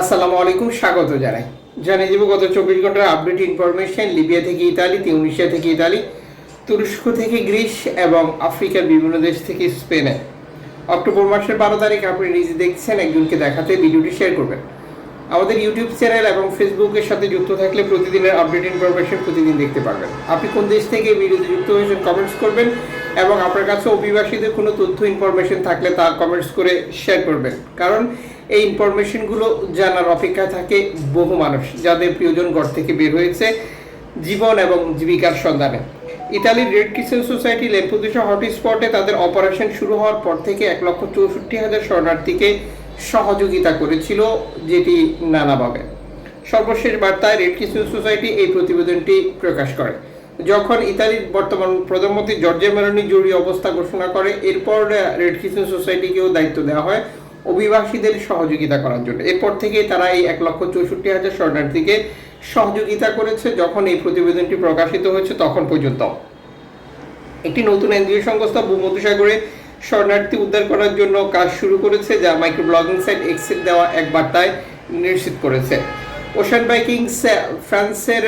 আসসালামু আলাইকুম, স্বাগত জানাই। জানিয়ে দেবো গত চব্বিশ ঘণ্টার আপডেট ইনফরমেশন লিবিয়া থেকে ইতালি তিউনিশিয়া থেকে ইতালি তুরস্ক থেকে গ্রিস এবং আফ্রিকার বিভিন্ন দেশ থেকে স্পেনে অক্টোবর মাসের বারো তারিখ আপনি নিজে দেখছেন, একজনকে দেখাতে ভিডিওটি শেয়ার করবেন। আমাদের ইউটিউব চ্যানেল এবং ফেসবুকের সাথে যুক্ত থাকলে প্রতিদিনের আপডেট ইনফরমেশন প্রতিদিন দেখতে পারবেন। আপনি কোন দেশ থেকে ভিডিওতে যুক্ত হয়েছেন কমেন্টস করবেন। এবং আপনার কাছে অভিবাসীদের কোনো তথ্য ইনফরমেশন থাকলে তা কমেন্টস করে শেয়ার করবেন। কারণ এই ইনফরমেশনগুলো জানার অপেক্ষা থাকে বহু মানুষ, যাদের প্রিয়জন ঘর থেকে বের হয়েছে জীবন এবং জীবিকার সন্ধানে। ইতালির রেড ক্রিসেন্ট সোসাইটি লেম্পুদেশা হটস্পটে তাদের অপারেশন শুরু হওয়ার পর থেকে এক লক্ষ চৌষট্টি হাজার শরণার্থীকে সহযোগিতা করেছিল যেটি নানাভাবে। সর্বশেষ বার্তায় রেড ক্রিসেন্ট সোসাইটি এই প্রতিবেদনটি প্রকাশ করে। যখন ইতালির বর্তমান প্রধানমন্ত্রী জর্জিয়া মেলোনি জরুরি অবস্থা ঘোষণা করে, এরপর রেড ক্রিসেন্ট সোসাইটিকেও দায়িত্ব দেওয়া হয় অভিবাসীদের সহযোগিতা করার জন্য। এরপর থেকে তারা এই এক লক্ষ চৌষট্টি হাজার শরণার্থীকে সহযোগিতা করেছে। যখন এই প্রতিবেদনটি প্রকাশিত হয়েছে, তখন পর্যন্ত। একটি নতুন এনজিও সংস্থা ভূমধ্যসাগরে শরণার্থী উদ্ধার করার জন্য কাজ শুরু করেছে, যা মাইক্রো ব্লগিং সাইট এক্সেল দেওয়া এক বার্তায় নিশ্চিত করেছে। ওশান বাইকিংস ফ্রান্সের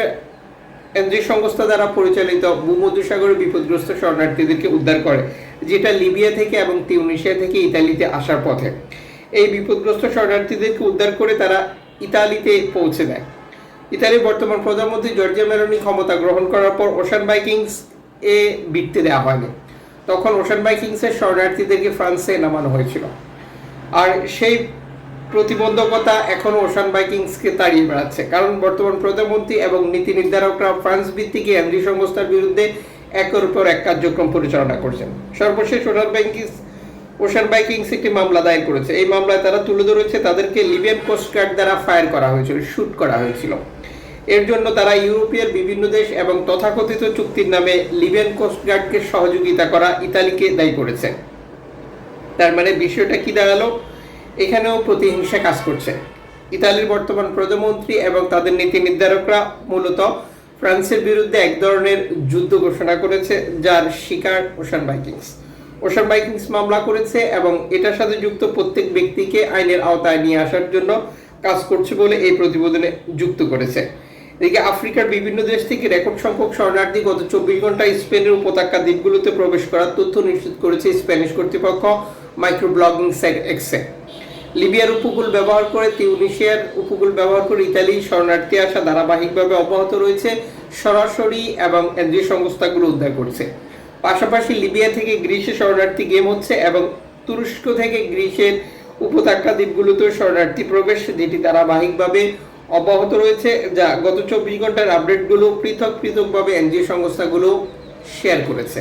এনজিও সংস্থা দ্বারা পরিচালিত ভূমধ্যসাগরে বিপদগ্রস্ত শরণার্থীদেরকে উদ্ধার করে, যেটা লিবিয়া থেকে এবং তিউনিশিয়া থেকে ইতালিতে আসার পথে। এই বিপদগ্রস্ত শরণার্থীদেরকে উদ্ধার করে তারা ইতালিতে পৌঁছে দেয়। ইতালির বর্তমান প্রধানমন্ত্রী জর্জিয়া মেলোনি ক্ষমতা গ্রহণ করার পর ওশান বাইকিংস এ বৃত্তি দেওয়া হয়নি। তখন ওশান বাইকিংসের শরণার্থীদেরকে ফ্রান্সে নামানো হয়েছিল। আর সেই প্রতিবন্ধকতা এখনও ওশান বাইকিংসকে তাড়িয়ে বেড়াচ্ছে। কারণ বর্তমান প্রধানমন্ত্রী এবং নীতি নির্ধারকরা ফ্রান্স ভিত্তিক এনজি সংস্থার বিরুদ্ধে একের উপর এক কার্যক্রম পরিচালনা করছেন। সর্বশেষ ওশান বাইকিংস ওশান বাইকিংস একটি মামলা দায়ের করেছে। এই মামলায় তারা তুলে ধরেছে তাদেরকে লিবিয়ান কোস্টগার্ড দ্বারা ফায়ার করা হয়েছিল শ্যুট করা হয়েছিল। এর জন্য তারা ইউরোপীয় বিভিন্ন দেশ এবং তথাকথিত চুক্তির নামে লিবিয়ান কোস্টগার্ডকে সহযোগিতা করা ইতালিকে দায়ী করেছে। তার মানে বিষয়টা কি দাঁড়াল? এখানেও প্রতিহিংসা কাজ করছে। ইতালির বর্তমান প্রধানমন্ত্রী এবং তাদের নীতি নির্ধারকরা মূলত ফ্রান্সের বিরুদ্ধে এক ধরনের যুদ্ধ ঘোষণা করেছে, যার শিকার ওশান বাইকিংস ওশান বাইকিংস মামলা করেছে এবং এটার সাথে যুক্ত প্রত্যেক ব্যক্তিকে আইনের আওতায় নিয়ে আসার জন্য কাজ করছে বলে এই প্রতিবেদনে যুক্ত করেছে। এদিকে আফ্রিকার বিভিন্ন দেশ থেকে রেকর্ড সংখ্যক শরণার্থী গত চব্বিশ ঘন্টায় স্পেনের উপত্যকা দ্বীপগুলোতে প্রবেশ করার তথ্য নিশ্চিত করেছে স্প্যানিশ কর্তৃপক্ষ মাইক্রো ব্লগিং সাইট এক্সে। লিবিয়ার উপকূল ব্যবহার করে, তিউনিশিয়ার উপকূল ব্যবহার করে ইতালি শরণার্থী আসা ধারাবাহিকভাবে অব্যাহত রয়েছে, সরাসরি এবং এনজিও সংস্থাগুলো উদ্ধার করছে। পাশাপাশি লিবিয়া থেকে গ্রিসে শরণার্থী গেম হচ্ছে এবং তুরস্ক থেকে গ্রিসের উপত্যকা দ্বীপগুলোতেও শরণার্থী প্রবেশ, যেটি ধারাবাহিকভাবে অব্যাহত রয়েছে, যা গত চব্বিশ ঘণ্টার আপডেটগুলো পৃথক পৃথকভাবে এনজিও সংস্থাগুলো শেয়ার করেছে।